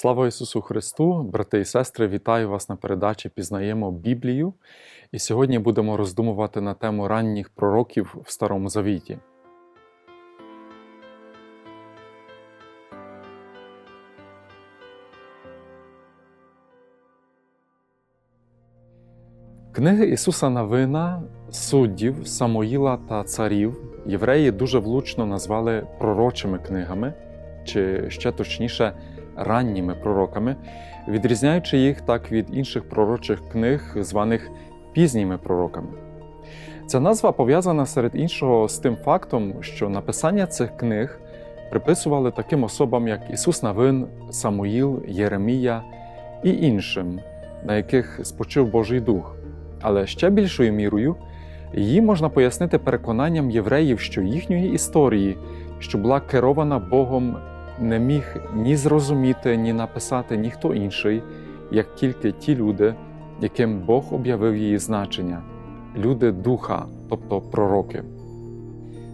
Слава Ісусу Христу, брати і сестри, вітаю вас на передачі Пізнаємо Біблію. І сьогодні будемо роздумувати на тему ранніх пророків в Старому Завіті. Книги Ісуса Навина, суддів, Самоїла та царів євреї дуже влучно назвали пророчими книгами, чи ще точніше, ранніми пророками, відрізняючи їх так від інших пророчих книг, званих пізніми пророками. Ця назва пов'язана серед іншого з тим фактом, що написання цих книг приписували таким особам, як Ісус Навин, Самуїл, Єремія і іншим, на яких спочив Божий Дух. Але ще більшою мірою її можна пояснити переконанням євреїв, що їхньої історії, що була керована Богом, не міг ні зрозуміти, ні написати ніхто інший, як тільки ті люди, яким Бог об'явив її значення люди духа, тобто пророки.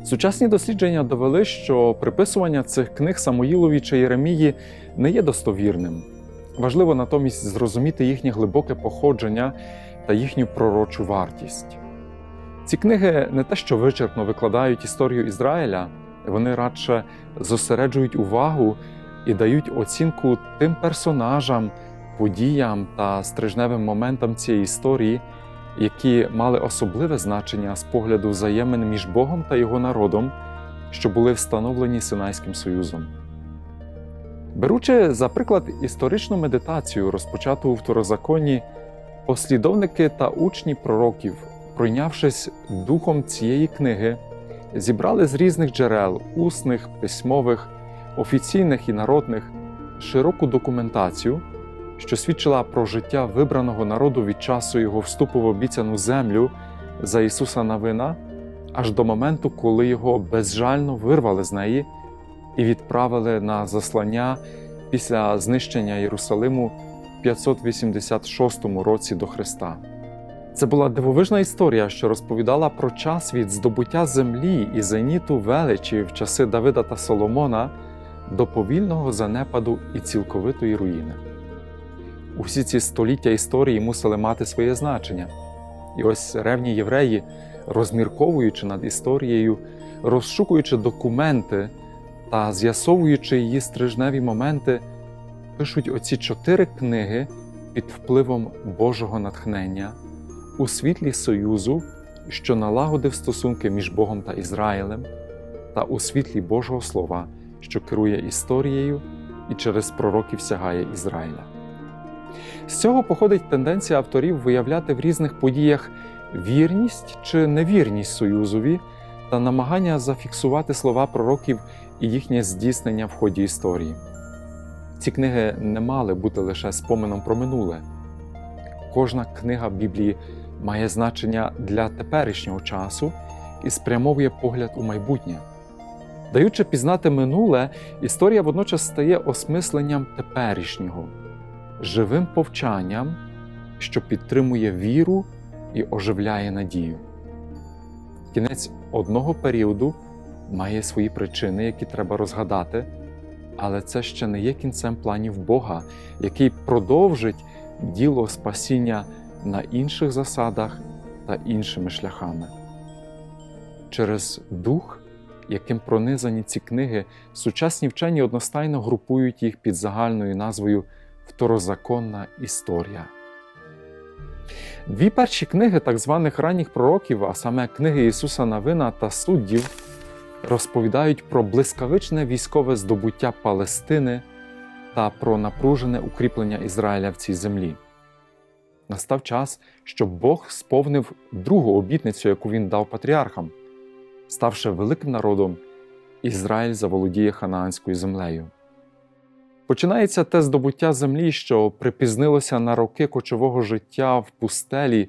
Сучасні дослідження довели, що приписування цих книг Самуїлові чи Єремії не є достовірним. Важливо натомість зрозуміти їхнє глибоке походження та їхню пророчу вартість. Ці книги не те, що вичерпно викладають історію Ізраїля, вони радше зосереджують увагу і дають оцінку тим персонажам, подіям та стрижневим моментам цієї історії, які мали особливе значення з погляду взаємин між Богом та його народом, що були встановлені Синайським Союзом. Беручи за приклад історичну медитацію, розпочату у второзаконні, послідовники та учні пророків, пройнявшись духом цієї книги, зібрали з різних джерел усних, письмових, офіційних і народних широку документацію, що свідчила про життя вибраного народу від часу його вступу в обіцяну землю за Ісуса Навина, аж до моменту, коли його безжально вирвали з неї і відправили на заслання після знищення Єрусалиму в 586 році до Христа. Це була дивовижна історія, що розповідала про час від здобуття землі і зеніту величі в часи Давида та Соломона до повільного занепаду і цілковитої руїни. Усі ці століття історії мусили мати своє значення. І ось ревні євреї, розмірковуючи над історією, розшукуючи документи та з'ясовуючи її стрижневі моменти, пишуть оці чотири книги під впливом Божого натхнення у світлі Союзу, що налагодив стосунки між Богом та Ізраїлем, та у світлі Божого Слова, що керує історією і через пророків сягає Ізраїля. З цього походить тенденція авторів виявляти в різних подіях вірність чи невірність Союзові та намагання зафіксувати слова пророків і їхнє здійснення в ході історії. Ці книги не мали бути лише спомином про минуле. Кожна книга Біблії має значення для теперішнього часу і спрямовує погляд у майбутнє. Даючи пізнати минуле, історія водночас стає осмисленням теперішнього, живим повчанням, що підтримує віру і оживляє надію. Кінець одного періоду має свої причини, які треба розгадати, але це ще не є кінцем планів Бога, який продовжить діло спасіння на інших засадах та іншими шляхами. Через дух, яким пронизані ці книги, сучасні вчені одностайно групують їх під загальною назвою Второзаконна історія. Дві перші книги так званих ранніх пророків, а саме книги Ісуса Навина та суддів, розповідають про блискавичне військове здобуття Палестини та про напружене укріплення Ізраїля в цій землі. Настав час, щоб Бог сповнив другу обітницю, яку він дав патріархам. Ставши великим народом, Ізраїль заволодіє ханаанською землею. Починається те здобуття землі, що припізнилося на роки кочового життя в пустелі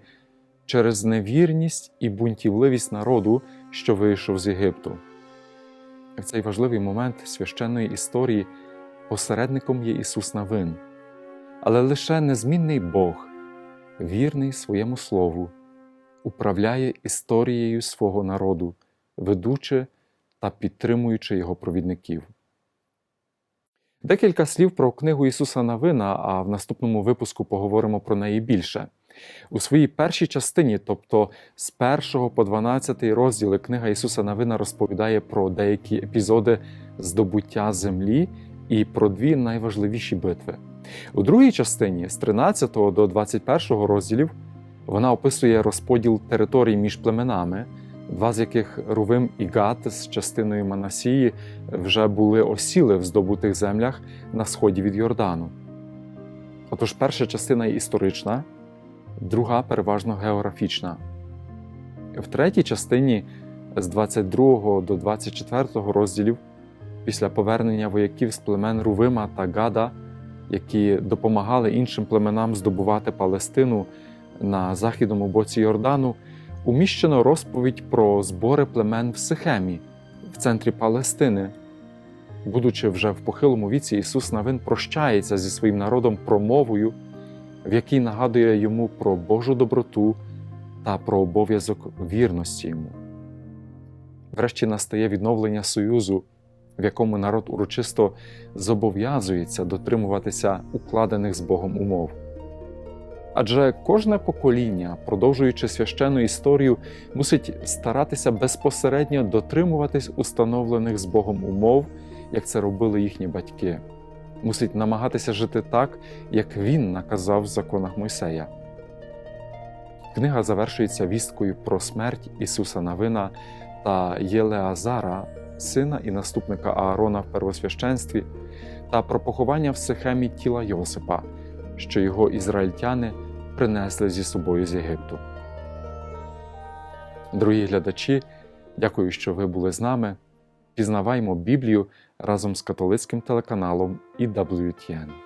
через невірність і бунтівливість народу, що вийшов з Єгипту. В цей важливий момент священної історії посередником є Ісус Навин, але лише незмінний Бог, вірний своєму Слову, управляє історією свого народу, ведучи та підтримуючи його провідників. Декілька слів про книгу Ісуса Навина, а в наступному випуску поговоримо про неї більше. У своїй першій частині, тобто з 1 по 12 розділи, книга Ісуса Навина розповідає про деякі епізоди здобуття землі і про дві найважливіші битви. У другій частині з 13 до 21 розділів вона описує розподіл територій між племенами, два з яких Рувим і Гат з частиною Манасії вже були осіли в здобутих землях на сході від Йордану. Отож, перша частина історична, друга переважно географічна. В третій частині з 22 до 24 розділів, після повернення вояків з племен Рувима та Гада, які допомагали іншим племенам здобувати Палестину на західному боці Йордану, уміщено розповідь про збори племен в Сихемі, в центрі Палестини. Будучи вже в похилому віці, Ісус Навин прощається зі своїм народом промовою, в якій нагадує йому про Божу доброту та про обов'язок вірності йому. Врешті настає відновлення Союзу, в якому народ урочисто зобов'язується дотримуватися укладених з Богом умов. Адже кожне покоління, продовжуючи священну історію, мусить старатися безпосередньо дотримуватись установлених з Богом умов, як це робили їхні батьки, мусить намагатися жити так, як він наказав в законах Мойсея. Книга завершується вісткою про смерть Ісуса Навина та Єлеазара, сина і наступника Аарона в первосвященстві, та про поховання в Сихемі тіла Йосипа, що його ізраїльтяни принесли зі собою з Єгипту. Дорогі глядачі, дякую, що ви були з нами. Пізнаваємо Біблію разом з католицьким телеканалом EWTN.